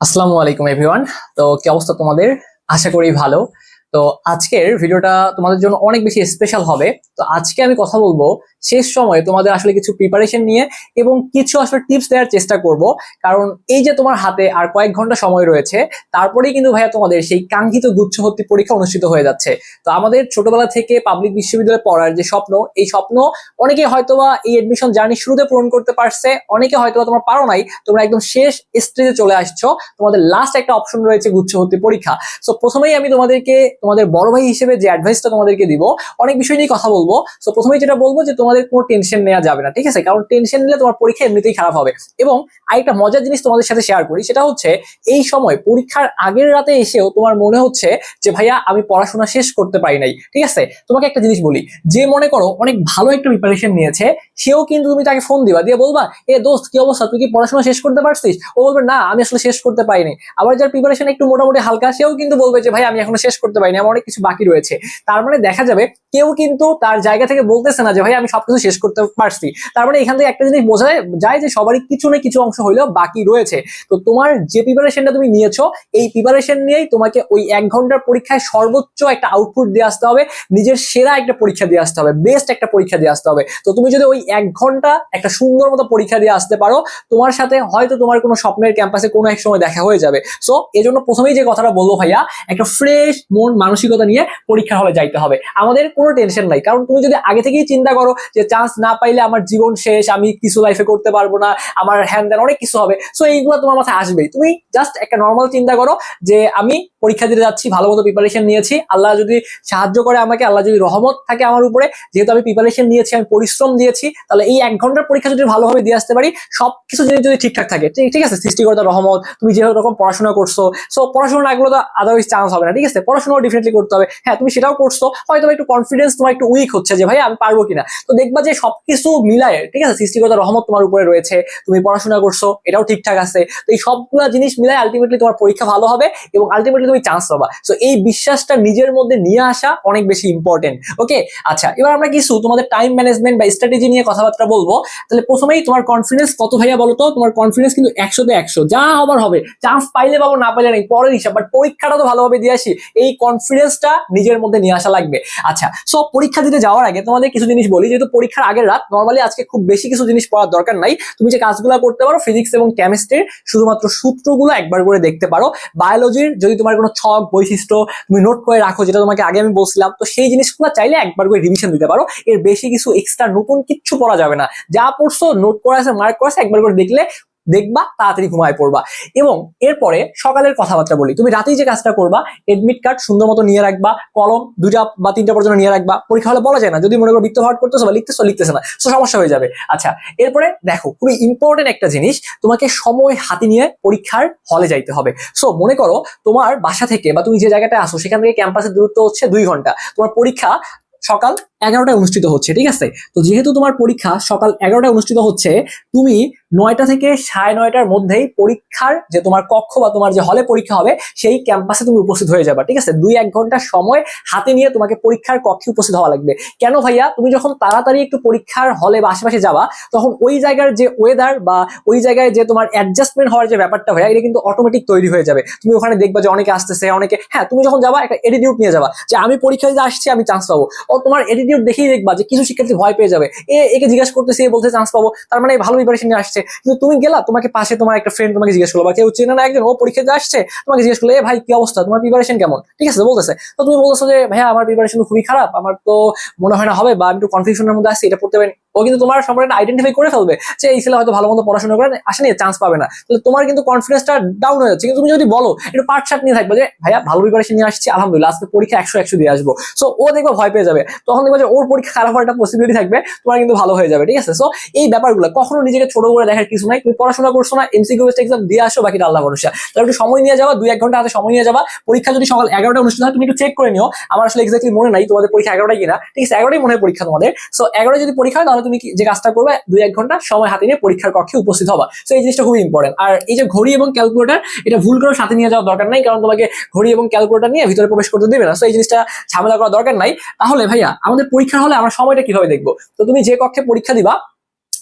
আসসালামু আলাইকুম এভরিওয়ান তো কি অবস্থা তোমাদের? আশা করি ভালো। তো আজকের ভিডিওটা তোমাদের জন্য অনেক বেশি স্পেশাল হবে। তো আজকে আমি কথা বলব শেষ সময়ে তোমাদের আসলে কিছু প্রিপারেশন নিয়ে এবং কিছু আসলে টিপস দেওয়ার চেষ্টা করব। কারণ এই যে তোমার হাতে আর কয়েক ঘণ্টা সময় রয়েছে, তারপরেই কিন্তু ভাইয়া তোমাদের সেই কাঙ্ক্ষিত গুচ্ছ ভর্তি পরীক্ষা অনুষ্ঠিত হয়ে যাচ্ছে। তো আমাদের ছোটবেলা থেকে পাবলিক বিশ্ববিদ্যালয়ে পড়ার যে স্বপ্ন, এই স্বপ্ন অনেকে হয়তোবা এই এডমিশন জার্নি শুরুতে পূরণ করতে পারছে, অনেকে হয়তোবা তোমার পারো নাই, তোমরা একদম শেষ স্টেজে চলে আসছো, তোমাদের লাস্ট একটা অপশন রয়েছে গুচ্ছ ভর্তি পরীক্ষা। সো প্রথমেই আমি তোমাদেরকে তোমাদের বড় ভাই হিসেবে যে অ্যাডভাইসটা তোমাদেরকে দিব, অনেক বিষয় নিয়ে কথা বলব। সো প্রথমেই যেটা বলব যে তোমাদের কোনো টেনশন নেওয়া যাবে না, ঠিক আছে? কারণ টেনশন নিলে তোমার পরীক্ষা এমনিতেই খারাপ হবে। এবং আরেকটা মজার জিনিস তোমাদের সাথে শেয়ার করি, সেটা হচ্ছে এই সময় পরীক্ষার আগের রাতে এসেও তোমার মনে হচ্ছে যে, ভাইয়া, আমি পড়াশোনা শেষ করতে পারি নাই। ঠিক আছে? তোমাকে একটা জিনিস বলি, যে মনে করো অনেক ভালো একটা প্রিপারেশন নিয়েছে, সেও কিন্তু তুমি তাকে ফোন দিবা, দিয়ে বলবা, এ দোস্ত, কি অবস্থা? তুই কি পড়াশোনা শেষ করতে পারছিস? ও বলবে, না, আমি আসলে শেষ করতে পারিনি। আবার যার প্রিপারেশন একটু মোটামুটি হালকা, সেও কিন্তু বলবে যে ভাই আমি এখনও শেষ করতে পারিনি, আমার অনেক কিছু বাকি রয়েছে। তার মানে দেখা যাবে কেউ কিন্তু তার জায়গা থেকে বলতেছে না যে, ভাই, আমি সবকিছু শেষ করতে পারছি। তার মানে এখান থেকে একটা জিনিস বোঝা যায় যে সবারই কিছু না কিছু অংশ হইলেও বাকি রয়েছে। তো তোমার যে প্রিপারেশনটা তুমি নিয়েছো, এই প্রিপারেশন নিয়েই তোমাকে ওই এক ঘণ্টার পরীক্ষায় সর্বোচ্চ একটা আউটপুট দিয়ে আসতে হবে, নিজের সেরা একটা পরীক্ষা দিয়ে আসতে হবে বেস্ট একটা পরীক্ষা দিয়ে আসতে হবে। তো তুমি যদি ওই এক ঘণ্টা একটা সুন্দর মতো পরীক্ষা দিয়ে আসতে পারো, তোমার সাথে হয়তো তোমার কোনো স্বপ্নের ক্যাম্পাসে কোনো এক সময় দেখা হয়ে যাবে। সো এজন্য প্রথমেই যে কথাটা বলব ভাইয়া, একটা ফ্রেশ মন মানসিকতা নিয়ে পরীক্ষা হলে যাইতে হবে। আমাদের কোনো টেনশন নাই। কারণ তুমি যদি আগে থেকেই চিন্তা করো যে চান্স না পাইলে আমার জীবন শেষ, আমি কিছু লাইফে করতে পারব না, আমার হ্যান্ড দেন অনেক কিছু হবে। সো এইগুলো তোমার মাথায় আসবেই। তুমি জাস্ট একটা নর্মাল চিন্তা করো যে আমি পরীক্ষা দিতে যাচ্ছি, ভালো মতো প্রিপারেশন নিয়েছি। আল্লাহ যদি সাহায্য করে আমাকে, আল্লাহ যদি রহমত থাকে আমার উপরে, যেহেতু আমি প্রিপারেশন নিয়েছি, আমি পরিশ্রম দিয়েছি, তাহলে এই এক ঘণ্টার পরীক্ষা যদি ভালোভাবে দিয়ে আসতে পারি সব কিছু জিনিস যদি ঠিকঠাক থাকে, ঠিক- আছে? সৃষ্টিকর্তা রহমত, তুমি যে রকম পড়াশোনা করছ সো পড়াশোনা করলে তো আদারওয়াইজ চান্স হবে না, ঠিক আছে? পড়াশোনাও ডিফারেন্টলি করতে হবে। হ্যাঁ তুমি সেটাও করছ, হয়তো একটু কনফিডেন্স তোমার একটু উইক হচ্ছে যে ভাই আমি পারব কিনা? তো দেখবা যে সবকিছু মিলায়, ঠিক আছে, সৃষ্টিকর্তা রহমত তোমার উপরে রয়েছে, তুমি পড়াশোনা করছ, এটাও ঠিকঠাক আছে। তো এই সবগুলা জিনিস মিলায় আলটিমেটলি তোমার পরীক্ষা ভালো হবে এবং আলটিমেটলি তুমি চান্স পাবা। সো এই বিশ্বাসটা নিজের মধ্যে নিয়ে আসা অনেক বেশি ইম্পর্টেন্ট ওকে আচ্ছা এবার আমরা কিছু তোমাদের টাইম ম্যানেজমেন্ট বা স্ট্র্যাটেজি নিয়ে কথাবার্তা বলব। তাহলে প্রথমেই তোমার কনফিডেন্স কত ভাইয়া বলো তো তোমার কনফিডেন্স কিন্তু একশোতে একশো। যা হবার হবে চান্স পাইলে পাবো, না পাইলে নেই, পরের হিসাব। বাট পরীক্ষাটা তো ভালোভাবে দিয়ে আসি। এই কনফিডেন্সটা নিজের মধ্যে নিয়ে আসা লাগবে। আচ্ছা সো পরীক্ষা দিতে যাওয়ার আগে তোমাদের কিছু জিনিস বলি, যেহেতু পরীক্ষার আগের রাত নর্মালি আজকে খুব বেশি কিছু জিনিস পড়ার দরকার নাই। তুমি যে কাজগুলো করতে পারো ফিজিক্স এবং কেমিস্ট্রির শুধুমাত্র সূত্রগুলো একবার করে দেখতে পারো। বায়োলজির যদি তোমার কোনো ছক, বৈশিষ্ট্য তুমি নোট করে রাখো, যেটা তোমাকে আগে আমি বলছিলাম, তো সেই জিনিসগুলো চাইলে একবার করে রিভিশন দিতে পারো। এর বেশি কিছু এক্সট্রা নতুন কিচ্ছু পড়া যাবে না। যা পড়ছো নোট করা আছে মার্ক করা আছে একবার করে দেখলে দেখবা, তাড়াতাড়ি ঘুমায় পড়বা। এবং এরপরে সকালের কথাবার্তা বলি। তুমি রাতেই যে কাজটা করবা এডমিট কার্ড সুন্দর মতো নিয়ে রাখবা, কলম দুইটা বা তিনটা পর্যন্ত নিয়ে রাখবা। পরীক্ষা হলে বলা যায় না। যদি মনে করো বৃত্ত ভাট করতেছো বা লিখতেছো, লিখতেছে না। তো সমস্যা হয়ে যাবে। আচ্ছা এরপরে দেখো, খুবই ইম্পর্টেন্ট একটা জিনিস, তোমাকে সময় হাতে নিয়ে পরীক্ষার হলে যাইতে হবে। সো মনে করো, তোমার বাসা থেকে বা তুমি যে জায়গাটায় আসো সেখান থেকে ক্যাম্পাসের দূরত্ব হচ্ছে দুই ঘণ্টা। তোমার পরীক্ষা সকাল এগারোটায় অনুষ্ঠিত হচ্ছে, ঠিক আছে? তো যেহেতু তোমার পরীক্ষা সকাল এগারোটায় অনুষ্ঠিত হচ্ছে, তুমি নয়টা থেকে সাড়ে নয়টার মধ্যেই পরীক্ষার যে তোমার কক্ষ বা তোমার যে হলে পরীক্ষা হবে, সেই ক্যাম্পাসে তুমি উপস্থিত হয়ে যাবে, ঠিক আছে? দুই এক ঘণ্টা সময় হাতে নিয়ে তোমাকে পরীক্ষার কক্ষে উপস্থিত হওয়া লাগবে। কেন ভাইয়া? তুমি যখন তাড়াতাড়ি একটু পরীক্ষার হলে বা আশেপাশে যাবা, তখন ওই জায়গার যে ওয়েদার বা ওই জায়গায় যে তোমার অ্যাডজাস্টমেন্ট হওয়ার যে ব্যাপারটা ভাইয়া, এটা কিন্তু অটোমেটিক তৈরি হয়ে যাবে। তুমি ওখানে দেখবা যে অনেকে আসতেছে, অনেকে হ্যাঁ তুমি যখন যাবা, একটা এটিটিউড নিয়ে যাবা যে আমি পরীক্ষা দিতে আসছি, আমি চান্স পাবো। ও তোমার এটিটিউড দেখেই দেখবা যে কিছু শিক্ষার্থী ভয় পেয়ে যাবে। এ, একে জিজ্ঞাসা করতেছে, এ বলতে চান্স পাবো। তার মানে ভালো প্রিপারেশন নিয়ে আসছে। কিন্তু তুমি গেলা, তোমাকে পাশে তোমার একটা ফ্রেন্ড তোমাকে জিজ্ঞেস করল, বা কেউ চেনে না একজন, ও পরীক্ষা আসছে, তোমাকে জিজ্ঞেস করল, এ ভাই, কি অবস্থা? তোমার প্রিপারেশন কেমন? ঠিক আছে, বলতেছে। তো তুমি বলতেছো যে, ভাইয়া, আমার প্রিপারেশন খুবই খারাপ, আমার তো মনে হয় না হবে, বা আমি একটু কনফিউশনের মধ্যে আসছি এটা পড়তে পারি ও কিন্তু তোমার সম্পর্কে আইডেন্টিফাই করে ফেলবে যে এই ছেলে হয়তো ভালো মতো পড়াশোনা করে আসেনি চান্স পাবে না। তাহলে তোমার কিন্তু কনফিডেন্সটা ডাউন হয়ে যাচ্ছে। কিন্তু তুমি যদি বলো, একটু পার্ট শার্ট নিয়ে থাকবে যে, ভাইয়া, ভালো প্রিপারেশন নিয়ে আসছি, আলহামদুলিল্লাহ, আজকে পরীক্ষা একশো একশো দিয়ে আসব। সো ও দেখবে ভয় পেয়ে যাবে। তখন দেখবে যে, ওর পরীক্ষা খারাপ হওয়ার একটা পসিবিলিটি থাকবে, তোমার কিন্তু ভালো হয়ে যাবে, ঠিক আছে? সো এই ব্যাপারগুলো, কখনো নিজেকে ছোট করে দেখার কিছু নাই। তুমি পড়াশোনা করছ না এমসিকিউ বেস্ট এক্সাম দিয়ে আসো, বাকিটা আল্লাহ ভরসা। তাহলে একটু সময় নিয়ে যাওয়া দুই এক ঘণ্টা হাতে সময় নিয়ে যাবা পরীক্ষা যদি সকাল এগারোটা অনুষ্ঠান হয়, তুমি একটু চেক করে নিও। আমার আসলে এক্স্যাক্টলি মনে নাই তোমাদের পরীক্ষা এগারোটায় কিনা। ঠিক আছে, এগারোটাই মনে হয় পরীক্ষা তোমাদের। সো এগারোটায় যদি পরীক্ষা হয় তাহলে তুমি যে কাজটা করবে, দুই এক ঘণ্টা সময় হাতে নিয়ে পরীক্ষার কক্ষে উপস্থিত হবা। তো এই জিনিসটা খুবই ইম্পর্টেন্ট আর এই যে ঘড়ি এবং ক্যালকুলেটার এটা ভুল করে সাথে নিয়ে যাওয়ার দরকার নাই, কারণ তোমাকে ঘড়ি এবং ক্যালকুলেটার নিয়ে ভিতরে প্রবেশ করতে দেবে না। তো এই জিনিসটা ঝামেলা করার দরকার নাই। তাহলে ভাইয়া, আমাদের পরীক্ষা হলে আমরা সময়টা কীভাবে দেখব? তো তুমি যে কক্ষে পরীক্ষা দিবা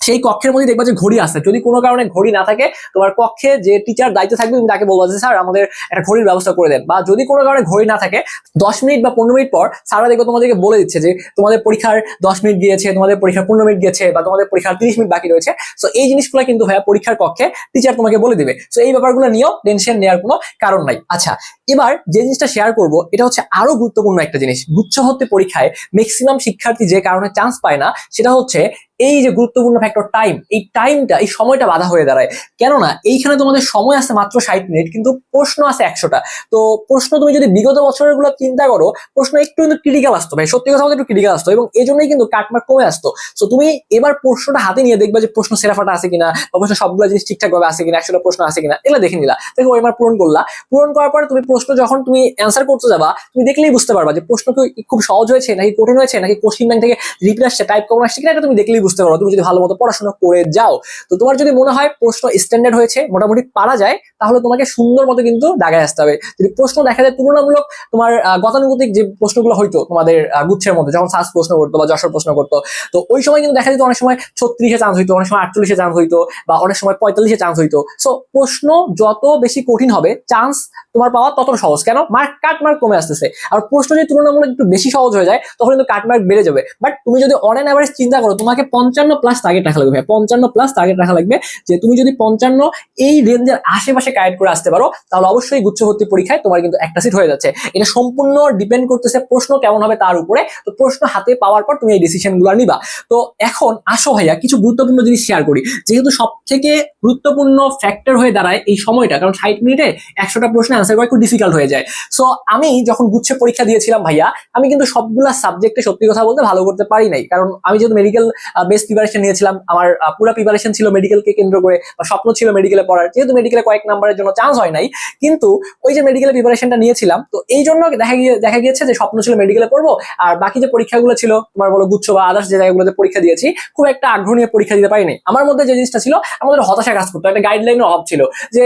সেই কক্ষের মধ্যে দেখবা যে ঘড়ি আছে। যদি কোনো কারণে ঘড়ি না থাকে, তোমার কক্ষে যে টিচার দায়িত্ব থাকবে, তুমি তাকে বলবা যে, স্যার, আমাদের একটা ঘড়ির ব্যবস্থা করে দেন। বা যদি কোনো কারণে ঘড়ি না থাকে, দশ মিনিট বা পনেরো মিনিট পর স্যাররা দেখবে তোমাদেরকে বলে দিচ্ছে যে, তোমাদের পরীক্ষার দশ মিনিট গিয়েছে, তোমাদের পরীক্ষার পনেরো মিনিট গিয়েছে, বা তোমাদের পরীক্ষার তিরিশ মিনিট বাকি রয়েছে। সো এই জিনিসগুলো কিন্তু ভাইয়া পরীক্ষার কক্ষে টিচার তোমাকে বলে দিবে। সো এই ব্যাপারগুলো নিয়েও টেনশন নেওয়ার কোনো কারণ নাই। আচ্ছা এবার যে জিনিসটা শেয়ার করব, এটা হচ্ছে আরও গুরুত্বপূর্ণ একটা জিনিস। গুচ্ছ হতে পরীক্ষায় ম্যাক্সিমাম শিক্ষার্থী যে কারণে চান্স পায় না, সেটা হচ্ছে এই যে গুরুত্বপূর্ণ ফ্যাক্টর টাইম এই টাইমটা এই সময়টা বাধা হয়ে দাঁড়ায়। কেননা, এইখানে তোমাদের সময় আছে মাত্র ষাট মিনিট, কিন্তু প্রশ্ন আছে একশোটা। তো প্রশ্ন তুমি যদি বিগত বছরেরগুলো চিন্তা করো, প্রশ্ন একটু কিন্তু ক্রিটিক্যাল আসতো ভাই। সত্যি কথা একটু ক্রিটিক্যাল আসতো এবং এই জন্যই কিন্তু কাটমার্ক কমে আসতো। তো তুমি এবার প্রশ্নটা হাতে নিয়ে দেখবা যে প্রশ্ন সেরাফাটা আছে কিনা, বা প্রশ্ন সবগুলো জিনিস ঠিকঠাক ভাবে আছে কিনা, একশোটা প্রশ্ন আছে কিনা, এগুলো দেখে নিলা। দেখো, এবার পূরণ করলা। পূরণ করার পরে তুমি প্রশ্ন যখন তুমি অ্যান্সার করতে যাবা, তুমি দেখলেই বুঝতে পারবা যে প্রশ্ন কি খুব সহজ হয়েছে, নাকি কঠিন হয়েছে, নাকি কোশ্চিন ব্যাংক থেকে রিপ্লাই আসছে টাইপ কমন আসছে কিনা, এটা তুমি দেখলেই বুঝতে পারো, তুমি যদি ভালো মতো পড়াশোনা করে যাও। তো তোমার যদি মনে হয় প্রশ্ন স্ট্যান্ডার্ড হয়েছে, মোটামুটি পারা যায়, তাহলে তোমাকে সুন্দর মতো কিন্তু দাগায় আসতে হবে। যদি প্রশ্ন দেখা যায় তুলনামূলক তোমার গতানুগতিক যে প্রশ্নগুলো হয়তো তোমাদের গুচ্ছের মধ্যে যখন সাস প্রশ্ন করতো বা যশোর প্রশ্ন করতো, তো ওই সময় কিন্তু দেখা যেত অনেক সময় ছত্রিশে চান্স হইতো, অনেক সময় আটচল্লিশে চান্স হইতো বা অনেক সময় পঁয়তাল্লিশে চান্স হইতো। সো প্রশ্ন যত বেশি কঠিন হবে চান্স তোমার পাওয়া তত সহজ। কেন? মার্ক কাট মার্ক কমে আসতেছে। আর প্রশ্ন যদি তুলনামূলক একটু বেশি সহজ হয়ে যায়, তখন কিন্তু কাট মার্ক বেড়ে যাবে। বাট তুমি যদি অন অ্যান অ্যাভারেজ চিন্তা করো, তোমাকে পঞ্চান্ন প্লাস টার্গেট রাখা লাগবে পঞ্চান্ন প্লাস টার্গেট রাখা লাগবে যে তুমি যদি পঞ্চান্ন এই রেঞ্জের আশেপাশে কায়েক্ট করে আসতে পারো, তাহলে অবশ্যই গুচ্ছ ভর্তি পরীক্ষায় তোমার কিন্তু একটা সিট হয়ে যাচ্ছে। এটা সম্পূর্ণ ডিপেন্ড করতেছে প্রশ্ন কেমন হবে তার উপরে। তো প্রশ্ন হাতে পাওয়ার পর তুমি এই ডিসিশনগুলো নিবা। তো এখন আসো ভাইয়া, কিছু গুরুত্বপূর্ণ জিনিস শেয়ার করি। যেহেতু সব থেকে গুরুত্বপূর্ণ ফ্যাক্টর হয়ে দাঁড়ায় এই সময়টা, কারণ ষাট মিনিটে একশোটা প্রশ্ন অ্যান্সার করা একটু ডিফিকাল্ট হয়ে যায়। সো আমি যখন গুচ্ছে পরীক্ষা দিয়েছিলাম ভাইয়া, আমি কিন্তু সবগুলা সাবজেক্টে সত্যি কথা বলতে ভালো করতে পারি নাই। কারণ আমি যেহেতু মেডিকেল বেস প্রিপারেশন নিয়েছিলাম। আমার পুরো প্রিপারেশন ছিল মেডিকেলকে কেন্দ্র করে, বা স্বপ্ন ছিল মেডিকেলে পড়ার। যেহেতু মেডিকেলে কয়েক নাম্বারের জন্য চান্স হয় নাই, কিন্তু ওই যে মেডিকেলে প্রিপারেশনটা নিয়েছিলাম, তো এই জন্য দেখা গিয়ে, দেখা গিয়েছে যে স্বপ্ন ছিল মেডিকেলে পড়ব, আর বাকি যে পরীক্ষাগুলো ছিল, তোমার বলো গুচ্ছ বা আদার্স যে জায়গাগুলোতে পরীক্ষা দিয়েছি, খুব একটা আগ্রহ নিয়ে পরীক্ষা দিতে পারিনি। আমার মধ্যে যে জিনিসটা ছিল, আমাদের হতাশা কাজ করতো, একটা গাইডলাইনের অভাব ছিল, যে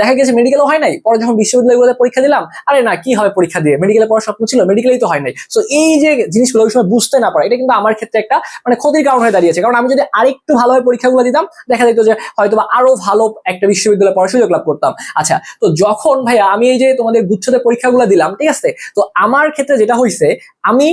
দেখা গেছে মেডিকেলও হয় নাই, পরে যখন বিশ্ববিদ্যালয়গুলোতে পরীক্ষা দিলাম, আরে না, কি হবে পরীক্ষা দিয়ে? মেডিকেলে পড়ার স্বপ্ন ছিল মেডিকেলেই তো হয় নাই। সো এই যে জিনিসগুলো ওই সময় বুঝতে না পারা, এটা কিন্তু আমার ক্ষেত্রে একটা মানে ক্ষতির কারণ হয়ে দাঁড়িয়েছে কারণ আমি যদি আরেকটু ভালোভাবে পরীক্ষাগুলো দিতাম, দেখা যেত যে হয়তো আরও ভালো একটা বিশ্ববিদ্যালয়ে পড়ার সুযোগ লাভ করতাম। আচ্ছা তো যখন ভাইয়া আমি এই যে তোমাদের গুচ্ছতে পরীক্ষাগুলো দিলাম, ঠিক আছে? তো আমার ক্ষেত্রে যেটা হয়েছে আমি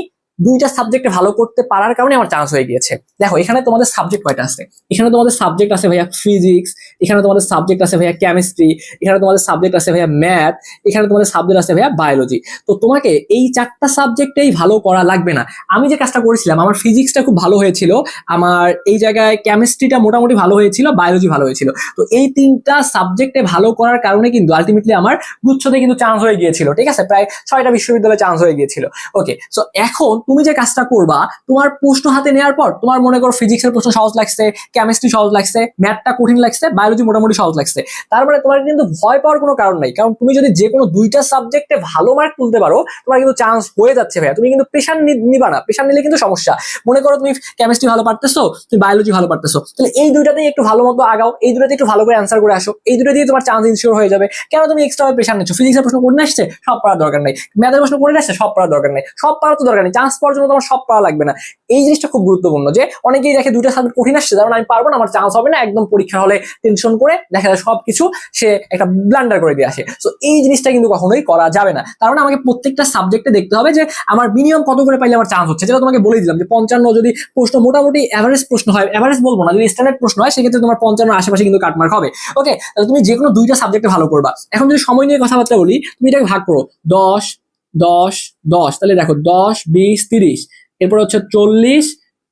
দুইটা সাবজেক্টে ভালো করতে পারার কারণে আমার চান্স হয়ে গিয়েছে। দেখো, এখানে তোমাদের সাবজেক্ট কয়টা আছে? এখানে তোমাদের সাবজেক্ট আছে ভাইয়া ফিজিক্স এখানে তোমাদের সাবজেক্ট আছে ভাইয়া কেমিস্ট্রি এখানে তোমাদের সাবজেক্ট আছে ভাইয়া ম্যাথ এখানে তোমাদের সাবজেক্ট আছে ভাইয়া বায়োলজি তো তোমাকে এই চারটা সাবজেক্টেই ভালো করা লাগবে না। আমি যে কাজটা করেছিলাম, আমার ফিজিক্সটা খুব ভালো হয়েছিল, আমার এই জায়গায় কেমিস্ট্রিটা মোটামুটি ভালো হয়েছিল বায়োলজি ভালো হয়েছিল। তো এই তিনটা সাবজেক্টে ভালো করার কারণে কিন্তু আলটিমেটলি আমার গুচ্ছতে কিন্তু চান্স হয়ে গিয়েছিল, ঠিক আছে? প্রায় ছয়টা বিশ্ববিদ্যালয়ে চান্স হয়ে গিয়েছিল। ওকে সো এখন তুমি যে কাজটা করবা, তোমার প্রশ্ন হাতে নেওয়ার পর তোমার মনে করো ফিজিক্সের প্রশ্ন সহজ লাগছে কেমিস্ট্রি সহজ লাগছে ম্যাথটা কঠিন লাগছে বায়োলজি মোটামুটি সহজ লাগছে। তার মানে তোমার কিন্তু ভয় পাওয়ার কোনো কারণ নাই। কারণ তুমি যদি যে কোনো দুইটা সাবজেক্টে ভালো মার্ক তুলতে পারো, তোমার কিন্তু চান্স হয়ে যাচ্ছে ভাইয়া। তুমি কিন্তু প্রেশার নিবা না। প্রেশার নিলে কিন্তু সমস্যা। মনে করো তুমি কেমিস্ট্রি ভালো পারতেছো, তুমি বায়োলজি ভালো পারতেছো। তাহলে এই দুইটাতেই একটু ভালো মতো আগাও, এই দুটাতে একটু ভালো করে অ্যান্সার করে আসো। এই দুটো দিয়ে তোমার চান্স ইনশিওর হয়ে যাবে। কেন তুমি এক্সট্রা প্রেশার নিচ্ছ? ফিজিক্সের প্রশ্ন করে আসছে, সব পারার দরকার নেই। ম্যাথের প্রশ্ন করে আসছে, সব পারার দরকার নেই। সব পারার তো দরকার নেই। চান্স পাওয়ার জন্য তোমার সব পারা লাগবে না। এই জিনিসটা খুব গুরুত্বপূর্ণ যে অনেকেই দেখে দুইটা সাবজেক্ট কঠিন আসছে কারণ আমি পারব না, আমার চান্স হবে না, একদম পরীক্ষা হলে টেনশন করে দেখা যায় সবকিছু সে একটা ব্লান্ডার করে দিয়ে আসে। তো এই জিনিসটা কিন্তু কখনোই করা যাবে না। কারণ আমাকে প্রত্যেকটা সাবজেক্টে দেখতে হবে যে আমার মিনিমাম কত করে পাইলে আমার চান্স হচ্ছে। যেটা তোমাকে বলে দিলাম যে পঞ্চান্ন যদি প্রশ্ন, মোটামুটি অ্যাভারেজ প্রশ্ন হয় অ্যাভারেজ বলব না, যদি স্ট্যান্ডার্ড প্রশ্ন হয়, সেক্ষেত্রে তোমার পঞ্চান্ন আশেপাশে কিন্তু কাটমার্ক হবে। ওকে তাহলে তুমি যে কোনো দুইটা সাবজেক্টে ভালো করবা। এখন যদি সময় নিয়ে কথাবার্তা বলি, তুমি এটাকে ভাগ করো, দশ দশ দশ। তাহলে দেখো, দশ, বিশ, তিরিশ। এরপর হচ্ছে চল্লিশ,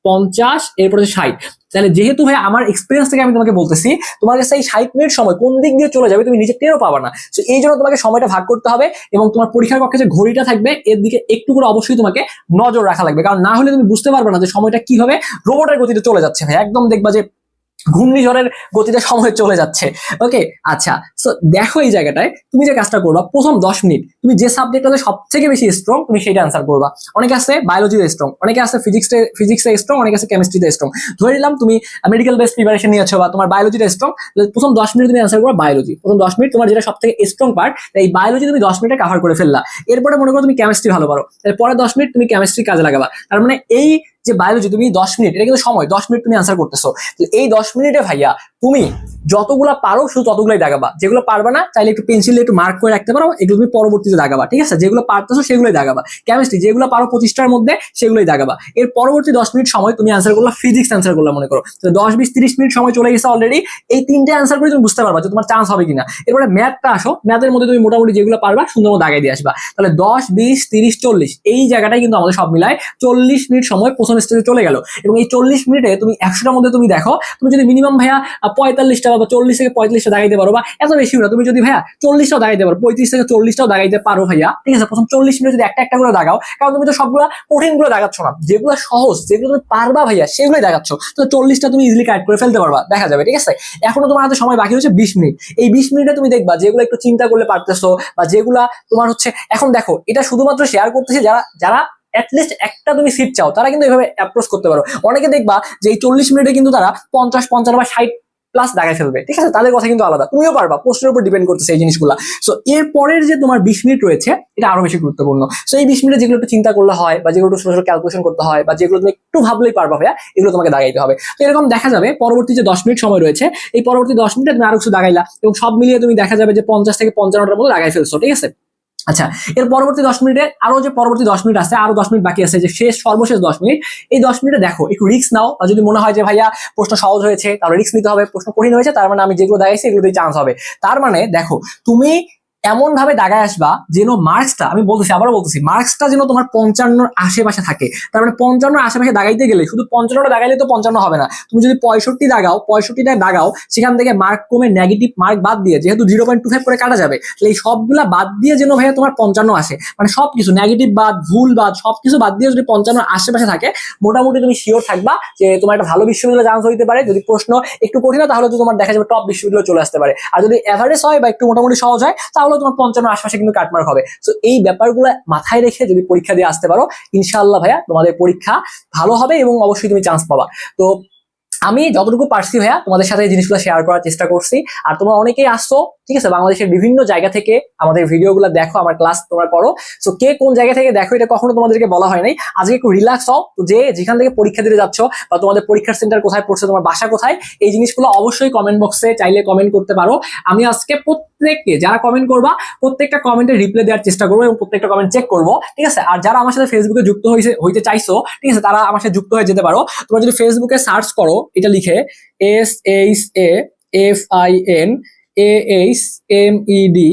পঞ্চাশ, এরপর হচ্ছে ষাট। তাহলে যেহেতু ভাই আমার এক্সপিরিয়েন্স থেকে আমি তোমাকে বলতেছি তোমার কাছে এই ষাট মিনিট সময় কোন দিক দিয়ে চলে যাবে তুমি নিজে টেরও পাবা না। তো এই জন্য তোমাকে সময়টা ভাগ করতে হবে এবং তোমার পরীক্ষার কক্ষে যে ঘড়িটা থাকবে, এর দিকে একটু করে অবশ্যই তোমাকে নজর রাখা লাগবে। কারণ না হলে তুমি বুঝতে পারবে না যে সময়টা কীভাবে রোবটের গতিতে চলে যাচ্ছে ভাই। একদম দেখবা যে ঘূর্ণিঝড়ের গতিতে সময় চলে যাচ্ছে। ওকে আচ্ছা সো দেখো এই জায়গাটায়, তুমি যে কাজটা করবা, প্রথম দশ মিনিট, তুমি যে সাবজেক্টটাতে সব থেকে বেশি স্ট্রং তুমি সেটা অ্যান্সার করবা। অনেকে আছে বায়োলজিতে স্ট্রং অনেকে আছে ফিজিক্সে ফিজিক্সে স্ট্রং অনেকে আছে কেমিস্ট্রিতে স্ট্রং ধরে নিলাম তুমি মেডিকেল বেস প্রিপারেশন নিয়েছো বা তোমার বায়োলজিটা স্ট্রং প্রথম দশ মিনিট তুমি অ্যান্সার করবা বায়োলজি প্রথম দশ মিনিট তোমার যেটা সব থেকে স্ট্রং পার্ট এই বায়োলজি তুমি দশ মিনিটে কাভার করে ফেললা। এরপরে মনে করো তুমি কেমিস্ট্রি ভালো পারো এরপরে দশ মিনিট তুমি কেমিস্ট্রি কাজে লাগাবা। তার মানে এই যে বায়োলজি তুমি দশ মিনিট এটা কিন্তু সময়, দশ মিনিট তুমি আনসার করতেছো। এই দশ মিনিটে ভাইয়া, তুমি যতগুলা পারো শুধু ততগুলাই দাগাবা। যেগুলো পারবা না, চাইলে একটু পেন্সিলে একটু মার্ক করে রাখতে পারো, এগুলো তুমি পরবর্তীতে দাগাবা, ঠিক আছে? যেগুলো পারতেছো সেগুলোই দাগাবা। কেমিস্ট্রি যেগুলো পারো পঁচিশটার মধ্যে, সেগুলোই দাগাবা। এর পরবর্তী দশ মিনিট সময় তুমি অ্যান্সার করলা ফিজিক্স অ্যান্সার করলা, মনে করো। তো দশ বিশ তিরিশ মিনিট সময় চলে গেছে অলরেডি এই তিনটে অ্যান্সার করে তুমি বুঝতে পারবা যে তোমার চান্স হবে কিনা। এরপরে ম্যাথটা আসো ম্যাথের মধ্যে তুমি মোটামুটি যেগুলো পারবা সুন্দর মতো দাগাই দিয়ে আসবা। তাহলে দশ, বিশ, তিরিশ, চল্লিশ, এই জায়গাটাই কিন্তু আমাদের সব মিলায় চল্লিশ মিনিট সময় প্রথম স্টেজে চলে গেল। এবং এই চল্লিশ মিনিটে তুমি একশোটার মধ্যে তুমি দেখো, তুমি যদি মিনিমাম ভাইয়া পঁয়তাল্লিশটা বা চল্লিশ থেকে পঁয়তাল্লিশটা দাগাইতে পারো বা এত বেশি না, তুমি যদি ভাইয়া চল্লিশটাও দাগাইতে পারো, পঁয়ত্রিশ থেকে চল্লিশটাও দাগাইতে পারো ভাইয়া, ঠিক আছে? প্রথম চল্লিশ মিনিট যদি একটা একটা করে দাগাও, কারণ তুমি তো সবগুলো কঠিনগুলো দাগাচ্ছ না। যেগুলো সহজ, যেগুলো তুমি পারবা ভাইয়া, সেগুলোই দাগাচ্ছ। তো চল্লিশটা তুমি ইজিলি কাট করে ফেলতে পারবা, দেখা যাবে, ঠিক আছে? এখনও তোমার হাতে সময় বাকি হচ্ছে বিশ মিনিট। এই বিশ মিনিটে তুমি দেখবা, যেগুলো একটু চিন্তা করলে পারতেছো বা যেগুলা তোমার হচ্ছে, এখন দেখো, এটা শুধুমাত্র শেয়ার করতেছে যারা যারা অ্যাটলিস্ট একটা তুমি সিট চাও, তারা কিন্তু এভাবে অ্যাপ্রোচ করতে পারো। অনেকে দেখবা যে এই চল্লিশ মিনিটে কিন্তু তারা পঞ্চাশ, পঞ্চান্ন বা ষাট প্লাস দাগায় ফেলবে। ঠিক আছে? তাদের কথা কিন্তু আলাদা। তুমিও পারবা পোস্টের উপর ডিপেন্ড করতেছে এই জিনিসগুলো। সো এর পরের যে তোমার বিশ মিনিট রয়েছে, এটা আরও বেশি গুরুত্বপূর্ণ। সো এই বিশ মিনিটে যেগুলো একটু চিন্তা করলে হয়, বা যেগুলো একটু ক্যালকুলেশন করতে হয়, বা যেগুলো তুমি একটু ভাবলেই পারবা ভাইয়া, এগুলো তোমাকে দাগাইতে হবে। তো এরকম দেখা যাবে, পরবর্তী যে দশ মিনিট সময় রয়েছে, এই পরবর্তী দশ মিনিটে তুমি আরও কিছু দাগাইলা এবং সব মিলিয়ে তুমি দেখা যাবে যে পঞ্চাশ থেকে পঞ্চান্নটার মতো দাগাই ফেলছো। ঠিক আছে? আচ্ছা এর পরবর্তী দশ মিনিটে আরও যে পরবর্তী দশ মিনিট আছে, আরও দশ মিনিট বাকি আছে, যে শেষ, সর্বশেষ দশ মিনিট, এই দশ মিনিটে দেখো, একটু রিক্স নাও। আর যদি মনে হয় যে ভাইয়া প্রশ্ন সহজ হয়েছে, তাহলে রিক্স নিতে হবে, প্রশ্ন কঠিন হয়েছে, তার মানে আমি যেগুলো দেখাইছি, এগুলোতেই চান্স হবে। তার মানে দেখো, তুমি এমন ভাবে দাগায় আসবা যেন মার্কসটা আমি বলতেছি, আবারও বলতেছি মার্কসটা যেন তোমার পঞ্চান্নর আশেপাশে থাকে। তার মানে পঞ্চান্নর আশেপাশে দাগাইতে গেলে শুধু পঞ্চান্নটা দাগাইলে তো পঞ্চান্ন হবে না। তুমি যদি পঁয়ষট্টি দাগাও পঁয়ষট্টিটা দাগাও, সেখান থেকে মার্ক কমে নেগেটিভ মার্ক বাদ দিয়ে যেহেতু জিরো পয়েন্ট টু ফাইভ করে কাটা যাবে, তাহলে এই সবগুলা বাদ দিয়ে যেন ভাইয়া তোমার পঞ্চান্ন আসে। মানে সবকিছু নেগেটিভ বাদ, ভুল বাদ, সবকিছু বাদ দিয়ে যদি পঞ্চান্ন আশেপাশে থাকে, মোটামুটি তুমি শিওর থাকবা যে তোমার একটা ভালো বিশ্ববিদ্যালয়ে চান্স হইতে পারে। যদি প্রশ্ন একটু কঠিন তাহলে তো তোমার দেখা যাবে টপ বিশ্ববিদ্যালয় চলে আসতে পারে। আর যদি অ্যাভারেজ হয় বা একটু মোটামুটি সহজ হয়, তাহলে তোমার পঞ্চান্ন আশপাশে কিন্তু কাটমার্ক হবে। তো এই ব্যাপারগুলো মাথায় রেখে যদি পরীক্ষা দিয়ে আসতে পারো, ইনশাআল্লাহ ভাইয়া তোমাদের পরীক্ষা ভালো হবে এবং অবশ্যই তুমি চান্স পাবা। তো, আমি যতটুকু পারছি ভাইয়া তোমাদের সাথে এই জিনিসগুলো শেয়ার করার চেষ্টা করছি। আর তোমরা অনেকেই আসছো, ঠিক আছে, বাংলাদেশের বিভিন্ন জায়গা থেকে আমাদের ভিডিওগুলো দেখো, আমার ক্লাস তোমরা করো সো কে কোন জায়গা থেকে দেখো এটা কখনো তোমাদেরকে বলা হয় নাই। আজকে একটু রিল্যাক্স হও, তো যে যেখান থেকে পরীক্ষা দিতে যাচ্ছ বা তোমাদের পরীক্ষার সেন্টার কোথায় পড়ছে, তোমার বাসা কোথায়, এই জিনিসগুলো অবশ্যই কমেন্ট বক্সে চাইলে কমেন্ট করতে পারো। আমি আজকে প্রত্যেককে যারা কমেন্ট করবা, প্রত্যেকটা কমেন্টে রিপ্লাই দেওয়ার চেষ্টা করব এবং প্রত্যেকটা কমেন্ট চেক করব, ঠিক আছে? আর যারা আমার সাথে ফেসবুকে যুক্ত হয়েছে হইতে চাইছো, ঠিক আছে? তারা আমার সাথে যুক্ত হয়ে যেতে পারো। তোমরা যদি ফেসবুকে সার্চ করো, এটা লিখে S H A F I N A H M E D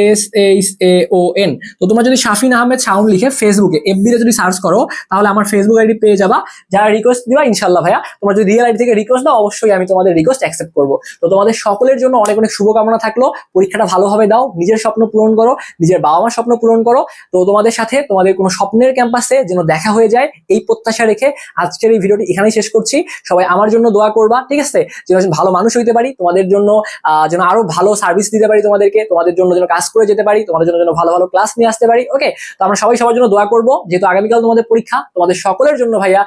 S H A O N তো তোমরা যদি শাফিন আহমেদ সাউন্ড লিখে ফেসবুকে এফবি তে যদি সার্চ করো, তাহলে আমার ফেসবুক আইডি পেয়ে যাবা। যারা রিকোয়েস্ট দিবা ইনশাল্লাহ ভাইয়া, তোমরা যদি রিয়েল আইডি থেকে রিকোয়েস্ট দাও, অবশ্যই আমি তোমাদের রিকোয়েস্ট অ্যাকসেপ্ট করব। তো তোমাদের সকলের জন্য অনেক অনেক শুভকামনা থাকল। পরীক্ষাটা ভালোভাবে দাও, নিজের স্বপ্ন পূরণ করো, নিজের বাবা মার স্বপ্ন পূরণ করো। তো তোমাদের সাথে তোমাদের কোনো স্বপ্নের ক্যাম্পাসে যেন দেখা হয়ে যায়, এই প্রত্যাশা রেখে আজকের এই ভিডিওটি এখানেই শেষ করছি। সবাই আমার জন্য দোয়া করবা, ঠিক আছে? যেন ভালো মানুষ হইতে পারি, তোমাদের জন্য যেন আরও ভালো সার্ভিস দিতে পারি তোমাদেরকে, তোমাদের জন্য যেন কাজ করে যেতে পারি, তোমাদের জন্য ভালো ভালো ক্লাস নিয়ে আসতে পারি ওকে তো আমরা সবাই সবার জন্য দোয়া করব, যেহেতু আগামীকাল তোমাদের পরীক্ষা, তোমাদের সকলের জন্য ভাইয়া,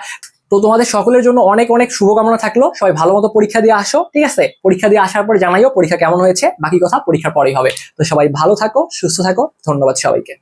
তো তোমাদের সকলের জন্য অনেক অনেক শুভকামনা থাকল, সবাই ভালো মতো পরীক্ষা দিয়ে আসো, ঠিক আছে? পরীক্ষা দিয়ে আসার পর জানাইও পরীক্ষা কেমন হয়েছে, বাকি কথা পরীক্ষার পরেই হবে। তো সবাই ভালো থাকো, সুস্থ থাকো, ধন্যবাদ সবাইকে।